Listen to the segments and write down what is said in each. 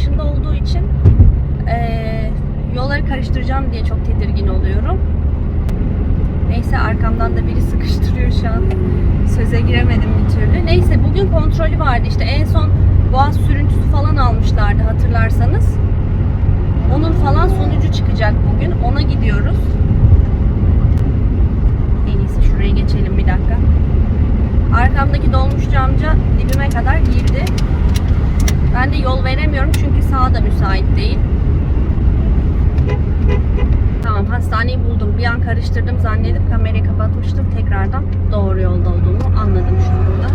Dışında olduğu için eee, yolları karıştıracağım diye çok tedirgin oluyorum. Neyse arkamdan da biri sıkıştırıyor şu an. Söze giremedim bir türlü. Neyse bugün kontrolü vardı işte en son boğaz sürüntüsü falan almışlardı hatırlarsanız. Onun falan sonucu çıkacak bugün. Ona gidiyoruz. En iyisi şuraya geçelim bir dakika. Arkamdaki dolmuşçu amca dibime kadar girdi. Ben de yol veremiyorum çünkü sağ da müsait değil. Tamam hastaneyi buldum. Bir an karıştırdım zannedip kamerayı kapatmıştım. Tekrardan doğru yolda olduğumu anladım şu anda.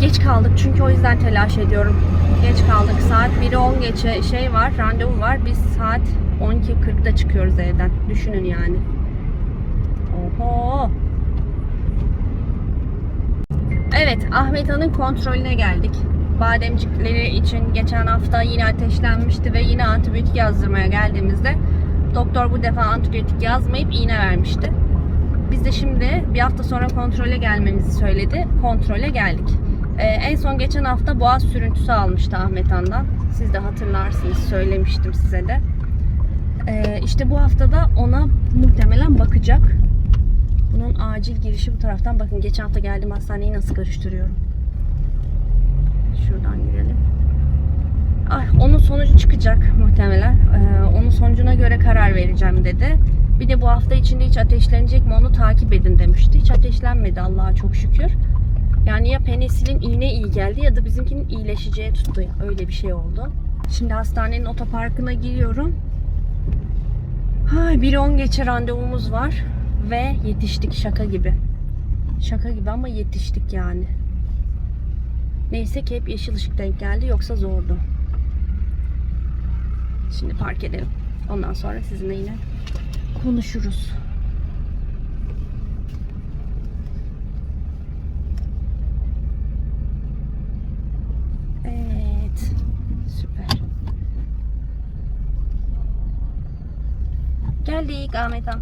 Geç kaldık çünkü o yüzden telaş ediyorum. Geç kaldık. Saat 1'i 10 geçe şey var, randevu var. Biz saat 12.40'da çıkıyoruz evden. Düşünün yani. Oho. Evet, Ahmet Han'ın kontrolüne geldik. Bademcikleri için geçen hafta yine ateşlenmişti ve yine antibiyotik yazdırmaya geldiğimizde doktor bu defa antibiyotik yazmayıp iğne vermişti. Biz de şimdi bir hafta sonra kontrole gelmemizi söyledi. Kontrole geldik. Ee, en son geçen hafta boğaz sürüntüsü almıştı Ahmet Han'dan. Siz de hatırlarsınız söylemiştim size de. Ee, işte bu haftada ona muhtemelen bakacak. Bunun acil girişi bu taraftan. Bakın geçen hafta geldim hastaneyi nasıl karıştırıyorum. Şuradan girelim. Ay, onun sonucu çıkacak muhtemelen. Ee, onun sonucuna göre karar vereceğim dedi. Bir de bu hafta içinde hiç ateşlenecek mi onu takip edin demişti. Hiç ateşlenmedi Allah'a çok şükür. Yani ya penisilin iğne iyi geldi ya da bizimkinin iyileşeceği tuttu. Öyle bir şey oldu. Şimdi hastanenin otoparkına giriyorum. Hay 1.10 geçe randevumuz var ve yetiştik şaka gibi. Şaka gibi ama yetiştik yani. Neyse ki hep yeşil ışık denk geldi yoksa zordu. Şimdi park edelim. Ondan sonra sizinle yine konuşuruz. Evet. Süper. Geldik Ahmet Han.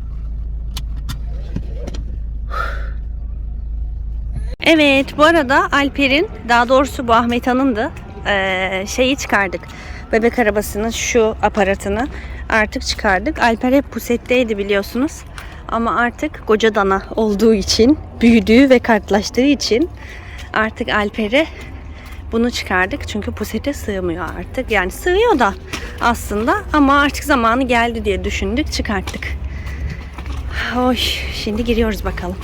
Evet bu arada Alper'in daha doğrusu bu Ahmet Han'ın da eee, şeyi çıkardık. Bebek arabasının şu aparatını artık çıkardık. Alper hep pusetteydi biliyorsunuz. Ama artık koca dana olduğu için, büyüdüğü ve kartlaştığı için artık Alper'e bunu çıkardık. Çünkü pusete sığmıyor artık. Yani sığıyor da aslında ama artık zamanı geldi diye düşündük çıkarttık. Oy, şimdi giriyoruz bakalım.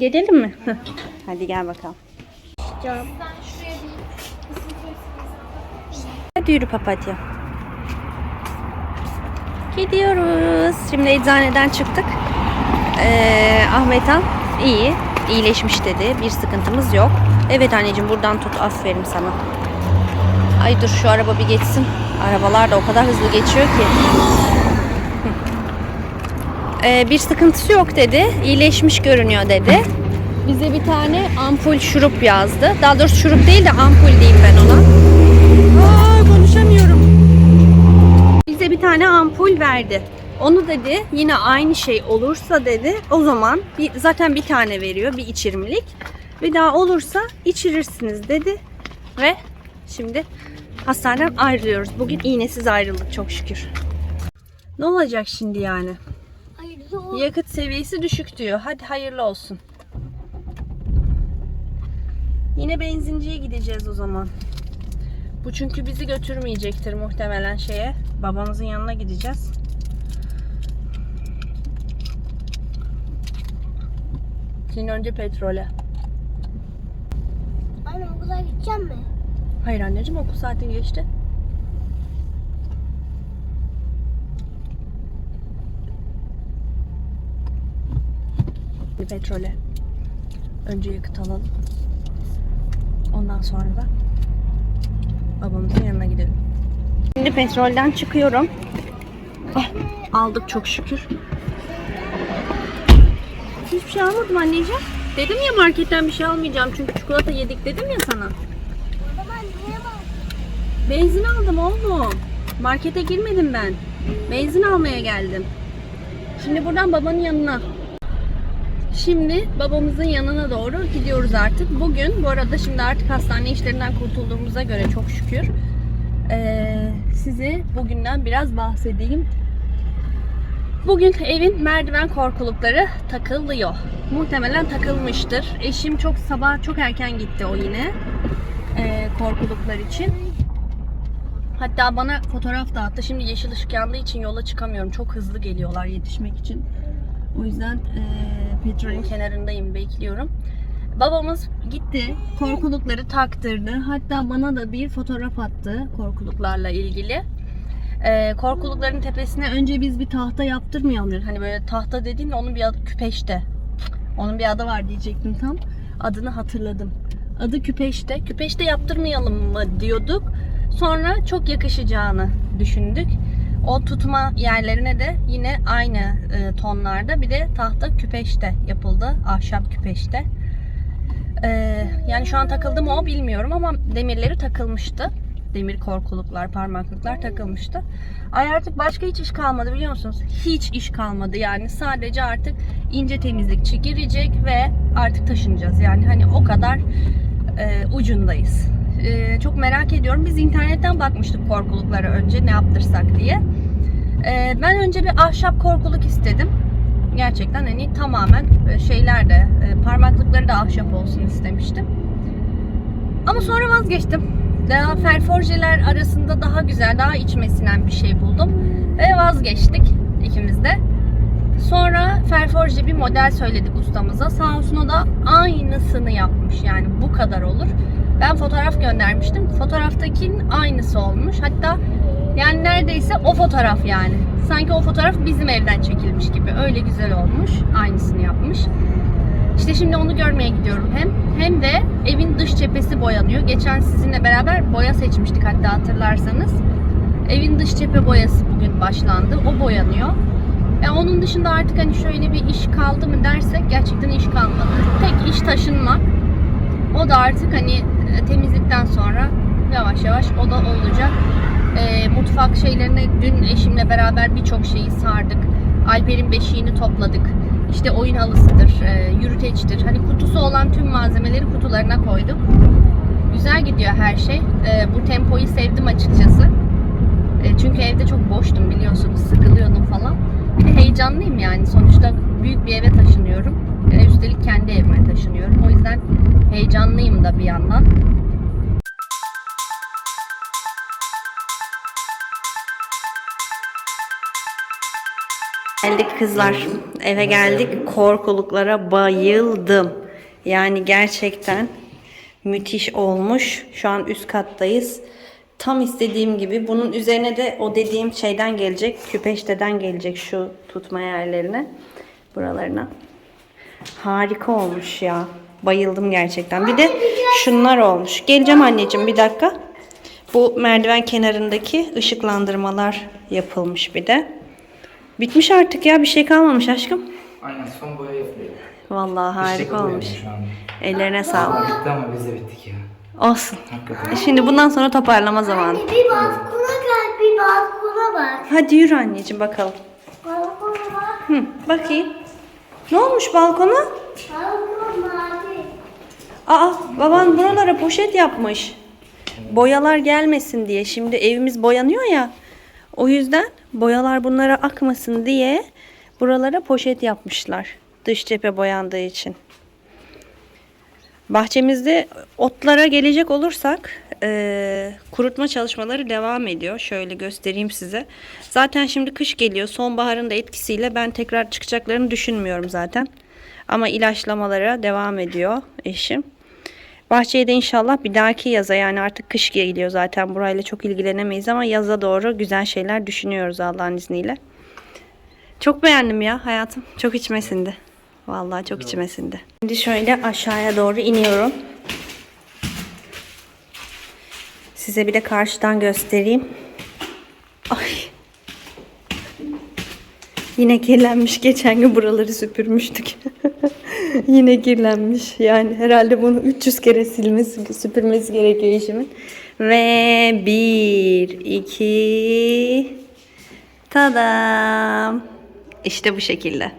Gidelim mi? Hadi gel bakalım. Hadi yürü papatya. Gidiyoruz. Şimdi eczaneden çıktık. Ee, Ahmet Han iyi. iyileşmiş dedi. Bir sıkıntımız yok. Evet anneciğim buradan tut. Aferin sana. Ay dur şu araba bir geçsin. Arabalar da o kadar hızlı geçiyor ki. Ee, bir sıkıntısı yok dedi. İyileşmiş görünüyor dedi. Bize bir tane ampul şurup yazdı. Daha doğrusu şurup değil de ampul diyeyim ben ona. Aa, konuşamıyorum. Bize bir tane ampul verdi. Onu dedi yine aynı şey olursa dedi o zaman bir, zaten bir tane veriyor bir içirmilik. Bir daha olursa içirirsiniz dedi. Ve şimdi hastaneden ayrılıyoruz. Bugün iğnesiz ayrıldık çok şükür. Ne olacak şimdi yani? Hayırlı olsun. Yakıt seviyesi düşük diyor. Hadi hayırlı olsun. Yine benzinciye gideceğiz o zaman. Bu çünkü bizi götürmeyecektir muhtemelen şeye. Babamızın yanına gideceğiz. Şimdi önce petrole. Anne okula gideceğim mi? Hayır anneciğim okul saatin geçti. Petrole. Önce yakıt alalım. Ondan sonra da babamızın yanına gidelim. Şimdi petrolden çıkıyorum. Ah, aldık çok şükür. Hiçbir şey almadım anneciğim. Dedim ya marketten bir şey almayacağım çünkü çikolata yedik dedim ya sana. Benzin aldım oğlum. Markete girmedim ben. Benzin almaya geldim. Şimdi buradan babanın yanına. Şimdi babamızın yanına doğru gidiyoruz artık. Bugün bu arada şimdi artık hastane işlerinden kurtulduğumuza göre çok şükür. Ee, size bugünden biraz bahsedeyim. Bugün evin merdiven korkulukları takılıyor. Muhtemelen takılmıştır. Eşim çok sabah çok erken gitti o yine. ee, korkuluklar için. Hatta bana fotoğraf da attı. Şimdi yeşil ışık yandığı için yola çıkamıyorum. Çok hızlı geliyorlar yetişmek için. O yüzden eee, petrolün kenarındayım, bekliyorum. Babamız gitti, korkulukları taktırdı. Hatta bana da bir fotoğraf attı korkuluklarla ilgili. Eee, korkulukların tepesine önce biz bir tahta yaptırmayalım dedik. Hani böyle tahta dediğin onun bir adı küpeşte. Onun bir adı var diyecektim tam. Adını hatırladım. Adı küpeşte. Küpeşte yaptırmayalım mı diyorduk. Sonra çok yakışacağını düşündük. O tutma yerlerine de yine aynı e, tonlarda bir de tahta küpeşte yapıldı. Ahşap küpeşte. E, yani şu an takıldı mı o bilmiyorum ama demirleri takılmıştı. Demir korkuluklar, parmaklıklar takılmıştı. Ay artık başka hiç iş kalmadı biliyor musunuz? Hiç iş kalmadı yani. Sadece artık ince temizlikçi girecek ve artık taşınacağız. Yani hani o kadar e, ucundayız. E, çok merak ediyorum. Biz internetten bakmıştık korkuluklara önce ne yaptırsak diye. E, ben önce bir ahşap korkuluk istedim. Gerçekten hani tamamen e, şeyler de e, parmaklıkları da ahşap olsun istemiştim. Ama sonra vazgeçtim. Daha ferforjeler arasında daha güzel, daha içime sinen bir şey buldum. Ve vazgeçtik ikimiz de. Sonra ferforje bir model söyledik ustamıza. Sağ olsun o da aynısını yapmış. Yani bu kadar olur. Ben fotoğraf göndermiştim. Fotoğraftakinin aynısı olmuş. Hatta yani neredeyse o fotoğraf yani. Sanki o fotoğraf bizim evden çekilmiş gibi. Öyle güzel olmuş. Aynısını yapmış. İşte şimdi onu görmeye gidiyorum hem. Hem de evin dış cephesi boyanıyor. Geçen sizinle beraber boya seçmiştik hatta hatırlarsanız. Evin dış cephe boyası bugün başlandı. O boyanıyor. E onun dışında artık hani şöyle bir iş kaldı mı dersek gerçekten iş kalmadı. Tek iş taşınmak. O da artık hani e, temizlikten sonra yavaş yavaş o da olacak. E, mutfak şeylerine dün eşimle beraber birçok şeyi sardık. Alper'in beşiğini topladık. İşte oyun halısıdır, e, yürüteçtir. Hani kutusu olan tüm malzemeleri kutularına koyduk. Güzel gidiyor her şey. E, bu tempoyu sevdim açıkçası. E, çünkü evde çok boştum biliyorsunuz. Sıkılıyordum falan. Bir de heyecanlıyım yani. Sonuçta büyük bir eve taşınıyorum. E, üstelik kendi evime taşınıyorum. O yüzden heyecanlıyım da bir yandan. Geldik kızlar. Eve geldik. Korkuluklara bayıldım. Yani gerçekten müthiş olmuş. Şu an üst kattayız. Tam istediğim gibi. Bunun üzerine de o dediğim şeyden gelecek. Küpeşteden gelecek şu tutma yerlerine. Buralarına. Harika olmuş ya. Bayıldım gerçekten. Bir de şunlar olmuş. Geleceğim anneciğim bir dakika. Bu merdiven kenarındaki ışıklandırmalar yapılmış bir de. Bitmiş artık ya bir şey kalmamış aşkım. Aynen son boya yapılıyor. Vallahi harika Teşekkür olmuş. Şu. Ellerine sağlık. Bitti ama biz de bittik ya. Olsun. Hakikaten. Şimdi bundan sonra toparlama zamanı. Anne bir balkona gel, bir balkona bak. Hadi yürü anneciğim bakalım. Balkona bak. Hı, bakayım. Ne olmuş balkona? Balkon mavi. Aa baban buralara poşet yapmış. Boyalar gelmesin diye. Şimdi evimiz boyanıyor ya. O yüzden boyalar bunlara akmasın diye buralara poşet yapmışlar. Dış cephe boyandığı için. Bahçemizde otlara gelecek olursak eee, kurutma çalışmaları devam ediyor. Şöyle göstereyim size. Zaten şimdi kış geliyor. Sonbaharın da etkisiyle ben tekrar çıkacaklarını düşünmüyorum zaten. Ama ilaçlamalara devam ediyor eşim. Bahçeye de inşallah bir dahaki yaza yani artık kış geliyor zaten burayla çok ilgilenemeyiz ama yaza doğru güzel şeyler düşünüyoruz Allah'ın izniyle. Çok beğendim ya hayatım. Çok içmesindi. Vallahi çok içime sindi. Şimdi şöyle aşağıya doğru iniyorum. Size bir de karşıdan göstereyim. Ay. Yine kirlenmiş. Geçen gün buraları süpürmüştük. Yine kirlenmiş. Yani herhalde bunu 300 kere silmesi, süpürmesi gerekiyor eşimin. Ve bir, iki, tadam. İşte bu şekilde.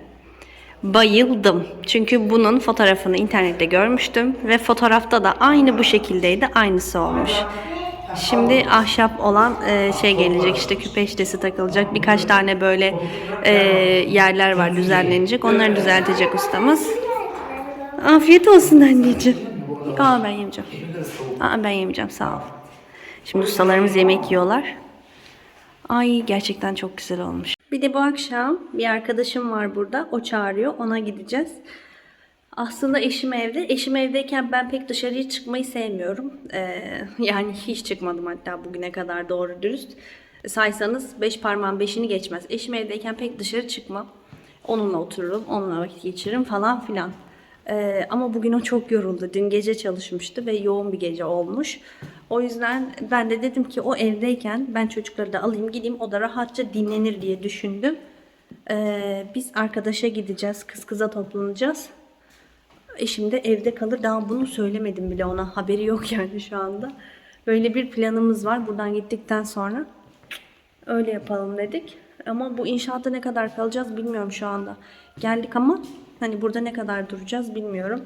Bayıldım. Çünkü bunun fotoğrafını internette görmüştüm ve fotoğrafta da aynı bu şekildeydi. Aynısı olmuş. Şimdi ahşap olan e, şey gelecek işte küpeştesi takılacak. Birkaç tane böyle e, yerler var düzenlenecek. Onları düzeltecek ustamız. Afiyet olsun anneciğim. Aa ben yemeyeceğim. Aa ben yemeyeceğim sağ ol. Şimdi ustalarımız yemek yiyorlar. Ay gerçekten çok güzel olmuş. Bir de bu akşam bir arkadaşım var burada. O çağırıyor. Ona gideceğiz. Aslında eşim evde. Eşim evdeyken ben pek dışarıya çıkmayı sevmiyorum. Ee, yani hiç çıkmadım hatta bugüne kadar doğru dürüst. Saysanız beş parmağın beşini geçmez. Eşim evdeyken pek dışarı çıkmam. Onunla otururum, onunla vakit geçiririm falan filan. Ee, ama bugün o çok yoruldu. Dün gece çalışmıştı ve yoğun bir gece olmuş. O yüzden ben de dedim ki o evdeyken ben çocukları da alayım gideyim o da rahatça dinlenir diye düşündüm. Ee, biz arkadaşa gideceğiz, kız kıza toplanacağız. Eşim de evde kalır. Daha bunu söylemedim bile ona. Haberi yok yani şu anda. Böyle bir planımız var. Buradan gittikten sonra öyle yapalım dedik. Ama bu inşaatta ne kadar kalacağız bilmiyorum şu anda. Geldik ama hani burada ne kadar duracağız bilmiyorum.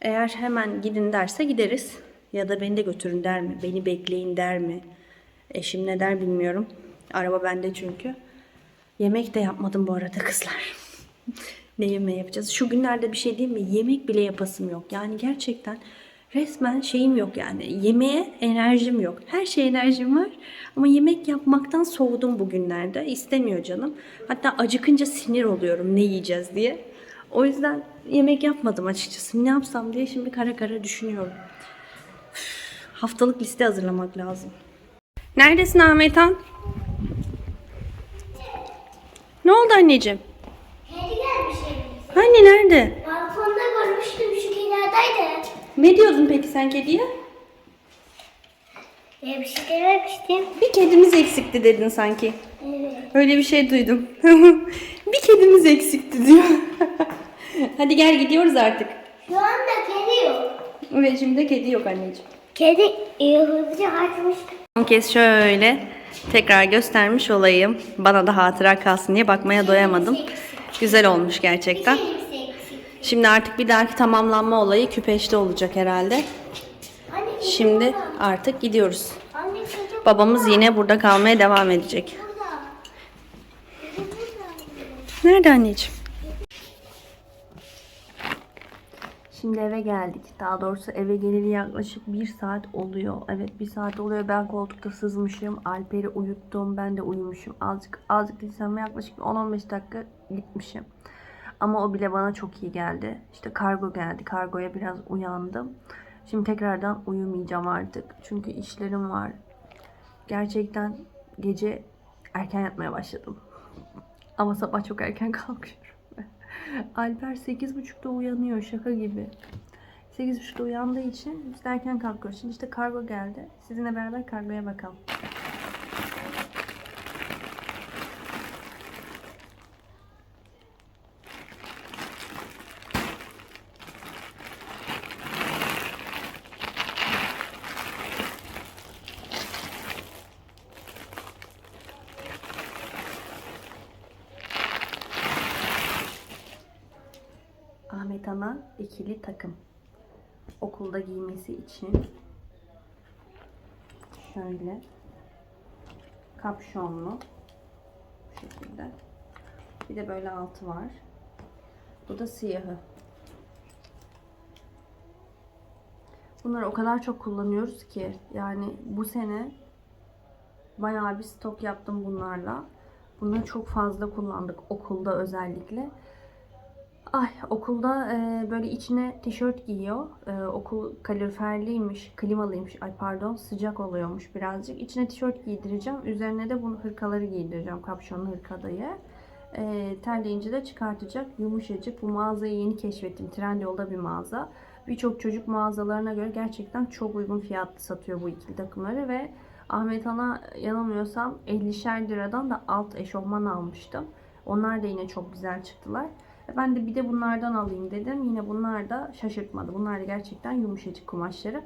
Eğer hemen gidin derse gideriz. Ya da beni de götürün der mi? Beni bekleyin der mi? Eşim ne der bilmiyorum. Araba bende çünkü. Yemek de yapmadım bu arada kızlar. ne yemeği yapacağız? Şu günlerde bir şey değil mi? Yemek bile yapasım yok. Yani gerçekten resmen şeyim yok yani. Yemeğe enerjim yok. Her şeye enerjim var. Ama yemek yapmaktan soğudum bugünlerde. İstemiyor canım. Hatta acıkınca sinir oluyorum ne yiyeceğiz diye. O yüzden yemek yapmadım açıkçası. Ne yapsam diye şimdi kara kara düşünüyorum. Haftalık liste hazırlamak lazım. Neredesin Ahmet Han? Ne oldu anneciğim? Evimize. Hani nerede? Balkonda görmüştüm şu kenardaydı. Ne diyordun peki sen kediye? Ya bir şey dememiştim. Bir kedimiz eksikti dedin sanki. Evet. Öyle bir şey duydum. bir kedimiz eksikti diyor. Hadi gel gidiyoruz artık. Şu anda kedi yok. Ve şimdi de kedi yok anneciğim. Kedi e, hızlıca kaçmıştı. Son kez şöyle tekrar göstermiş olayım. Bana da hatıra kalsın diye bakmaya doyamadım. Güzel olmuş gerçekten. Elbise eksik. Şimdi artık bir dahaki tamamlanma olayı küpeşte olacak herhalde. Şimdi burada. artık gidiyoruz. Babamız yine burada kalmaya devam edecek. Nerede anneciğim? Şimdi eve geldik. Daha doğrusu eve geleli yaklaşık bir saat oluyor. Evet bir saat oluyor. Ben koltukta sızmışım. Alper'i uyuttum. Ben de uyumuşum. Azıcık azıcık değilsem yaklaşık bir 10-15 dakika gitmişim. Ama o bile bana çok iyi geldi. İşte kargo geldi. Kargoya biraz uyandım. Şimdi tekrardan uyumayacağım artık. Çünkü işlerim var. Gerçekten gece erken yatmaya başladım. Ama sabah çok erken kalkıyorum. Alper 8.30'da uyanıyor şaka gibi. 8.30'da uyandığı için biz erken kalkıyoruz. Şimdi işte kargo geldi. Sizinle beraber kargoya bakalım. Ahmet Ana ikili takım. Okulda giymesi için şöyle kapşonlu bu şekilde. Bir de böyle altı var. Bu da siyahı. Bunları o kadar çok kullanıyoruz ki yani bu sene bayağı bir stok yaptım bunlarla. Bunları çok fazla kullandık okulda özellikle. Ay okulda e, böyle içine tişört giyiyor. E, okul kaloriferliymiş, klimalıymış. Ay pardon sıcak oluyormuş birazcık. İçine tişört giydireceğim. Üzerine de bunu hırkaları giydireceğim. Kapşonlu hırkadayı. E, terleyince de çıkartacak. Yumuşacık. Bu mağazayı yeni keşfettim. Trendyol'da bir mağaza. Birçok çocuk mağazalarına göre gerçekten çok uygun fiyatlı satıyor bu ikili takımları ve Ahmet Han'a yanılmıyorsam 50'şer liradan da alt eşofman almıştım. Onlar da yine çok güzel çıktılar. Ben de bir de bunlardan alayım dedim. Yine bunlar da şaşırtmadı. Bunlar da gerçekten yumuşacık kumaşları.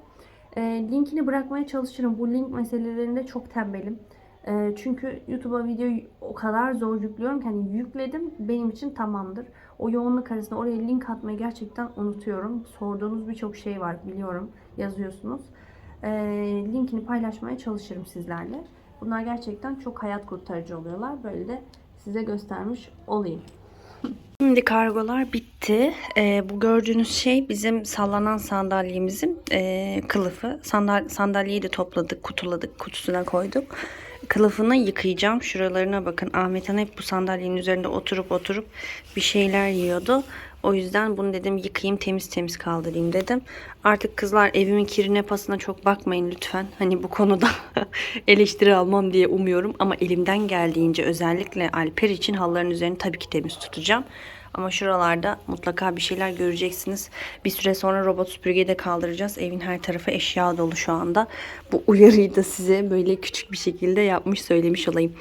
E, linkini bırakmaya çalışırım. Bu link meselelerinde çok tembelim. E, çünkü YouTube'a videoyu o kadar zor yüklüyorum ki hani yükledim benim için tamamdır. O yoğunluk arasında oraya link atmayı gerçekten unutuyorum. Sorduğunuz birçok şey var biliyorum. Yazıyorsunuz. E, linkini paylaşmaya çalışırım sizlerle. Bunlar gerçekten çok hayat kurtarıcı oluyorlar. Böyle de size göstermiş olayım. Şimdi kargolar bitti. Ee, bu gördüğünüz şey bizim sallanan sandalyemizin e, kılıfı. Sandal sandalyeyi de topladık, kutuladık, kutusuna koyduk. Kılıfını yıkayacağım. Şuralarına bakın. Ahmet Han hep bu sandalyenin üzerinde oturup oturup bir şeyler yiyordu. O yüzden bunu dedim yıkayayım temiz temiz kaldırayım dedim. Artık kızlar evimin kirine pasına çok bakmayın lütfen. Hani bu konuda eleştiri almam diye umuyorum. Ama elimden geldiğince özellikle Alper için halıların üzerini tabii ki temiz tutacağım. Ama şuralarda mutlaka bir şeyler göreceksiniz. Bir süre sonra robot süpürgeyi de kaldıracağız. Evin her tarafı eşya dolu şu anda. Bu uyarıyı da size böyle küçük bir şekilde yapmış söylemiş olayım.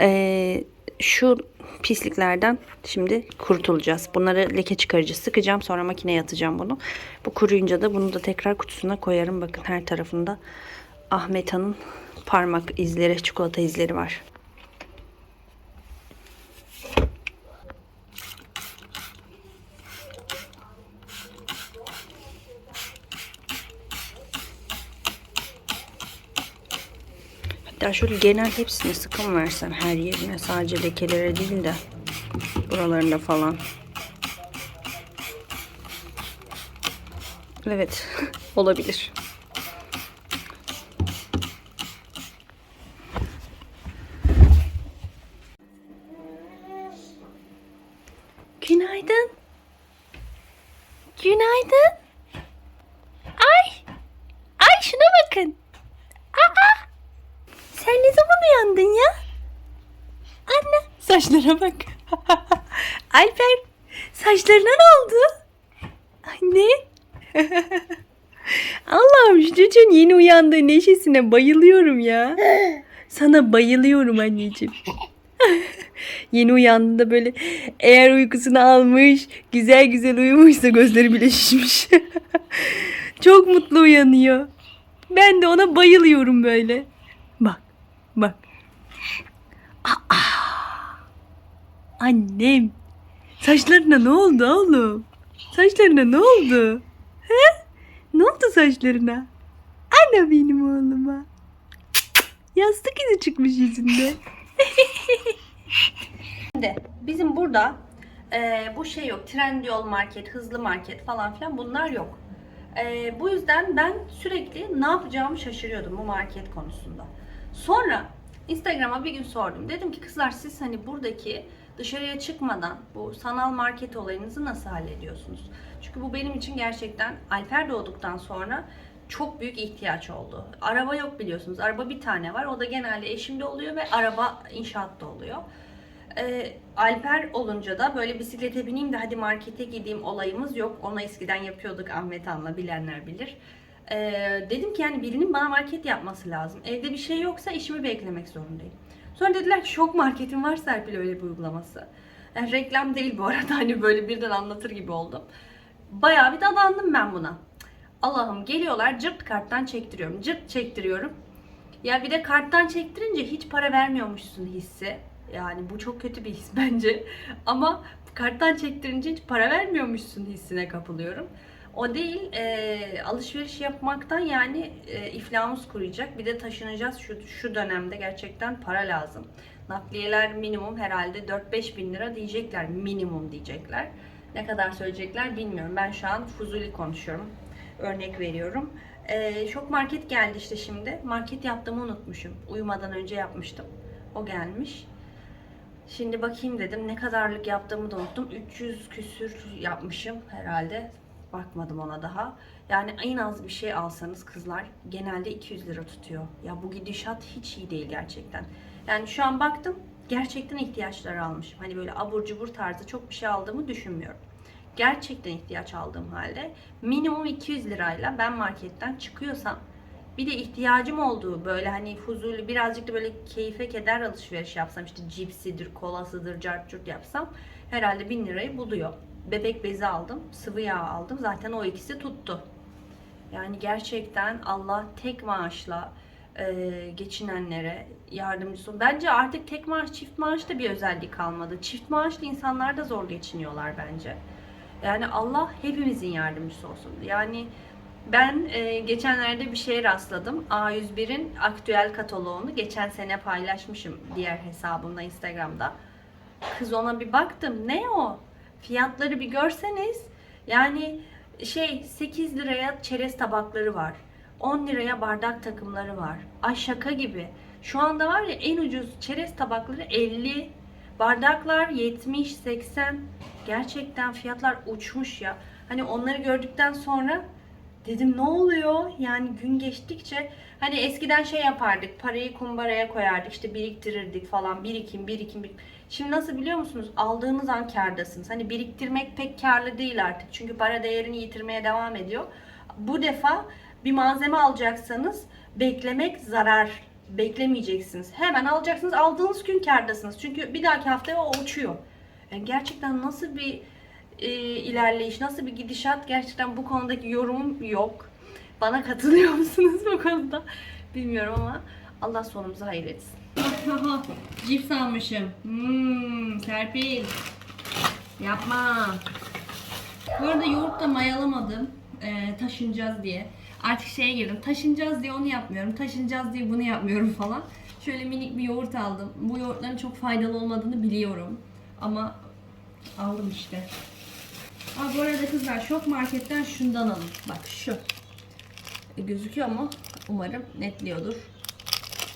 Ee, şu pisliklerden şimdi kurtulacağız. Bunları leke çıkarıcı sıkacağım. Sonra makineye atacağım bunu. Bu kuruyunca da bunu da tekrar kutusuna koyarım. Bakın her tarafında Ahmet Han'ın parmak izleri, çikolata izleri var. Hatta şöyle genel hepsini sıkım versem her yerine sadece lekelere değil de buralarında falan. Evet olabilir. Günaydın. Günaydın. Ay. Ay şuna bakın. Aa. Sen ne zaman uyandın ya? Anne. Saçlara bak. Alper. Saçlarına ne oldu? Anne. Allah'ım şu çocuğun yeni uyandığı neşesine bayılıyorum ya. Sana bayılıyorum anneciğim. yeni uyandığında böyle eğer uykusunu almış, güzel güzel uyumuşsa gözleri bile şişmiş. Çok mutlu uyanıyor. Ben de ona bayılıyorum böyle. Bak, bak. Aa, annem. Saçlarına ne oldu oğlum? Saçlarına ne oldu? He? Ne oldu saçlarına? Ana benim oğluma. Yastık izi çıkmış yüzünde. Şimdi bizim burada e, bu şey yok. Trendyol market, hızlı market falan filan bunlar yok. E, bu yüzden ben sürekli ne yapacağımı şaşırıyordum bu market konusunda. Sonra Instagram'a bir gün sordum. Dedim ki kızlar siz hani buradaki dışarıya çıkmadan bu sanal market olayınızı nasıl hallediyorsunuz? Çünkü bu benim için gerçekten Alper doğduktan sonra çok büyük ihtiyaç oldu. Araba yok biliyorsunuz. Araba bir tane var. O da genelde eşimde oluyor ve araba inşaatta oluyor. Ee, Alper olunca da böyle bisiklete bineyim de hadi markete gideyim olayımız yok. Onu eskiden yapıyorduk Ahmet Han'la bilenler bilir. Ee, dedim ki yani birinin bana market yapması lazım. Evde bir şey yoksa işimi beklemek zorundayım. Sonra dediler ki şok marketin var Serpil öyle bir uygulaması. Yani reklam değil bu arada hani böyle birden anlatır gibi oldum. Bayağı bir dadandım ben buna. Allah'ım geliyorlar cırt karttan çektiriyorum. Cırt çektiriyorum. Ya bir de karttan çektirince hiç para vermiyormuşsun hissi. Yani bu çok kötü bir his bence. Ama karttan çektirince hiç para vermiyormuşsun hissine kapılıyorum. O değil, e, alışveriş yapmaktan yani e, iflahımız kuruyacak. Bir de taşınacağız şu, şu dönemde gerçekten para lazım. Nakliyeler minimum herhalde 4-5 bin lira diyecekler. Minimum diyecekler. Ne kadar söyleyecekler bilmiyorum. Ben şu an fuzuli konuşuyorum. Örnek veriyorum. E, şok market geldi işte şimdi. Market yaptığımı unutmuşum. Uyumadan önce yapmıştım. O gelmiş. Şimdi bakayım dedim. Ne kadarlık yaptığımı da unuttum. 300 küsür yapmışım herhalde. Bakmadım ona daha. Yani en az bir şey alsanız kızlar genelde 200 lira tutuyor. Ya bu gidişat hiç iyi değil gerçekten. Yani şu an baktım gerçekten ihtiyaçları almışım. Hani böyle abur cubur tarzı çok bir şey aldığımı düşünmüyorum. Gerçekten ihtiyaç aldığım halde minimum 200 lirayla ben marketten çıkıyorsam bir de ihtiyacım olduğu böyle hani huzurlu birazcık da böyle keyfe keder alışveriş yapsam işte cipsidir, kolasıdır, cartçurt yapsam herhalde 1000 lirayı buluyor. Bebek bezi aldım, sıvı yağ aldım. Zaten o ikisi tuttu. Yani gerçekten Allah tek maaşla e, geçinenlere yardımcısı olsun. Bence artık tek maaş, çift maaş da bir özellik kalmadı. Çift maaşlı insanlar da zor geçiniyorlar bence. Yani Allah hepimizin yardımcısı olsun. Yani ben e, geçenlerde bir şeye rastladım. A101'in aktüel kataloğunu geçen sene paylaşmışım diğer hesabımda Instagram'da. Kız ona bir baktım. Ne o? Fiyatları bir görseniz. Yani şey 8 liraya çerez tabakları var. 10 liraya bardak takımları var. Ay şaka gibi. Şu anda var ya en ucuz çerez tabakları 50. Bardaklar 70, 80. Gerçekten fiyatlar uçmuş ya. Hani onları gördükten sonra dedim ne oluyor? Yani gün geçtikçe hani eskiden şey yapardık. Parayı kumbaraya koyardık. işte biriktirirdik falan. Birikim, birikim, birikim. Şimdi nasıl biliyor musunuz? Aldığınız an kârdasınız. Hani biriktirmek pek karlı değil artık. Çünkü para değerini yitirmeye devam ediyor. Bu defa bir malzeme alacaksanız beklemek zarar. Beklemeyeceksiniz. Hemen alacaksınız. Aldığınız gün kârdasınız. Çünkü bir dahaki haftaya o uçuyor. Yani gerçekten nasıl bir e, ilerleyiş, nasıl bir gidişat gerçekten bu konudaki yorumum yok. Bana katılıyor musunuz bu konuda? Bilmiyorum ama Allah sonumuzu hayır etsin. Cips almışım. Hmm, Serpil. Yapma. Bu arada yoğurt da mayalamadım. Ee, taşınacağız diye. Artık şeye girdim. Taşınacağız diye onu yapmıyorum. Taşınacağız diye bunu yapmıyorum falan. Şöyle minik bir yoğurt aldım. Bu yoğurtların çok faydalı olmadığını biliyorum. Ama aldım işte. Aa, bu arada kızlar şok marketten şundan alın. Bak şu. E, gözüküyor mu? Umarım netliyordur.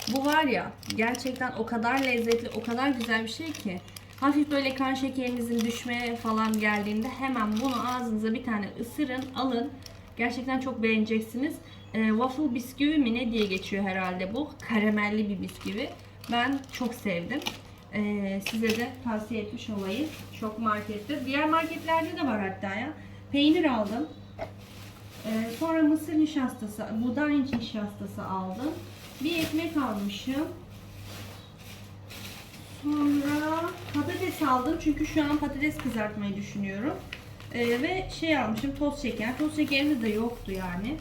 Bu var ya gerçekten o kadar lezzetli, o kadar güzel bir şey ki. Hafif böyle kan şekerinizin düşmeye falan geldiğinde hemen bunu ağzınıza bir tane ısırın, alın. Gerçekten çok beğeneceksiniz. E, waffle bisküvi mi ne diye geçiyor herhalde bu. Karamelli bir bisküvi. Ben çok sevdim. E, size de tavsiye etmiş olayım. Çok markette. Diğer marketlerde de var hatta ya. Peynir aldım. Ee, sonra mısır nişastası, buğday nişastası aldım. Bir ekmek almışım. Sonra patates aldım çünkü şu an patates kızartmayı düşünüyorum. Ee, ve şey almışım toz şeker. Toz şekerimiz de yoktu yani.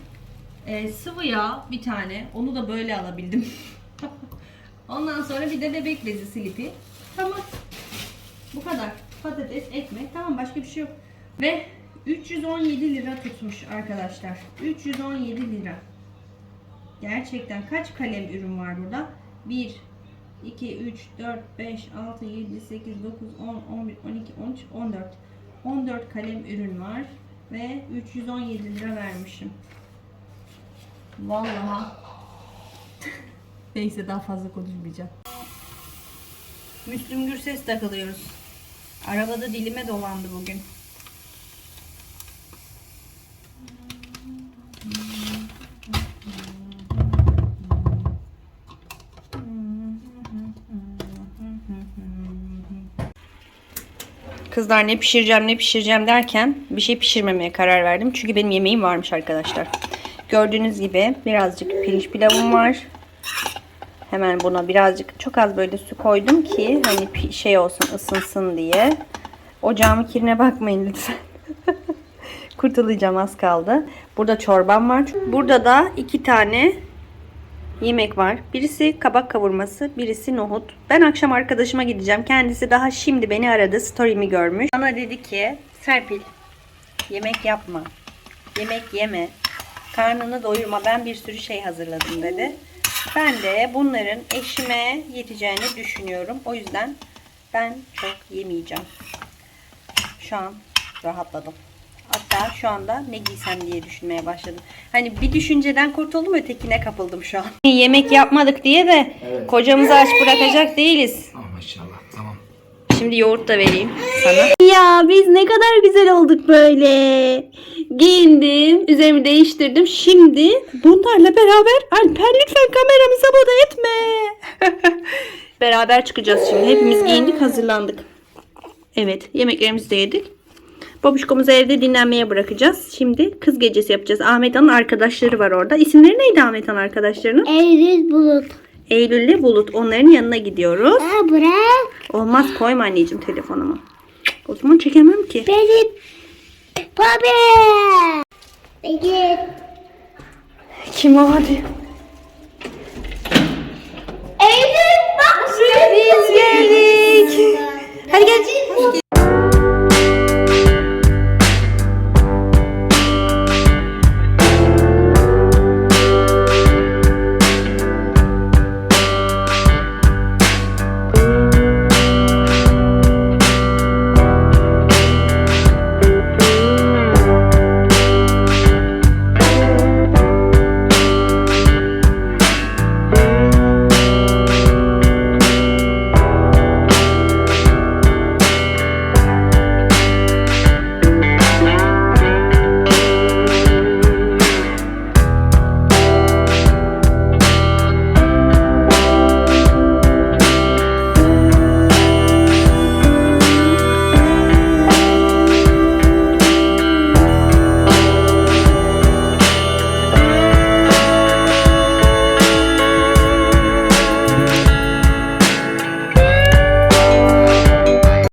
Ee, sıvı yağ bir tane. Onu da böyle alabildim. Ondan sonra bir de bebek bezi silipi. Tamam. Bu kadar. Patates, ekmek. Tamam başka bir şey yok. Ve 317 lira tutmuş arkadaşlar. 317 lira. Gerçekten kaç kalem ürün var burada? 1, 2, 3, 4, 5, 6, 7, 8, 9, 10, 11, 12, 13, 14. 14 kalem ürün var. Ve 317 lira vermişim. Vallahi. Neyse daha fazla konuşmayacağım. Müslüm Gürses takılıyoruz. Arabada dilime dolandı bugün. Kızlar ne pişireceğim ne pişireceğim derken bir şey pişirmemeye karar verdim. Çünkü benim yemeğim varmış arkadaşlar. Gördüğünüz gibi birazcık pirinç pilavım var. Hemen buna birazcık çok az böyle su koydum ki hani şey olsun ısınsın diye. Ocağımın kirine bakmayın lütfen. Kurtulacağım az kaldı. Burada çorbam var. Burada da iki tane yemek var. Birisi kabak kavurması, birisi nohut. Ben akşam arkadaşıma gideceğim. Kendisi daha şimdi beni aradı. Story'mi görmüş. Bana dedi ki Serpil yemek yapma. Yemek yeme. Karnını doyurma. Ben bir sürü şey hazırladım dedi. Ben de bunların eşime yeteceğini düşünüyorum. O yüzden ben çok yemeyeceğim. Şu an rahatladım. Hatta şu anda ne giysem diye düşünmeye başladım. Hani bir düşünceden kurtuldum ötekine kapıldım şu an. Yemek yapmadık diye de Evet. kocamızı aç bırakacak değiliz. Oh maşallah tamam. Şimdi yoğurt da vereyim sana. Ya biz ne kadar güzel olduk böyle. Giyindim, üzerimi değiştirdim. Şimdi bunlarla beraber Alper lütfen kameramı sabote etme. Beraber çıkacağız şimdi. Hepimiz giyindik, hazırlandık. Evet, yemeklerimizi de yedik. Babuşkomuzu evde dinlenmeye bırakacağız. Şimdi kız gecesi yapacağız. Ahmet Han'ın arkadaşları var orada. İsimleri neydi Ahmet Han arkadaşlarının? Eylül Bulut. Eylül'le Bulut. Onların yanına gidiyoruz. Aa, bırak. Olmaz koyma anneciğim telefonumu. O zaman çekemem ki. Benim. Babi. Benim. Kim o hadi? Eylül bak. Biz geldik. Hadi gel.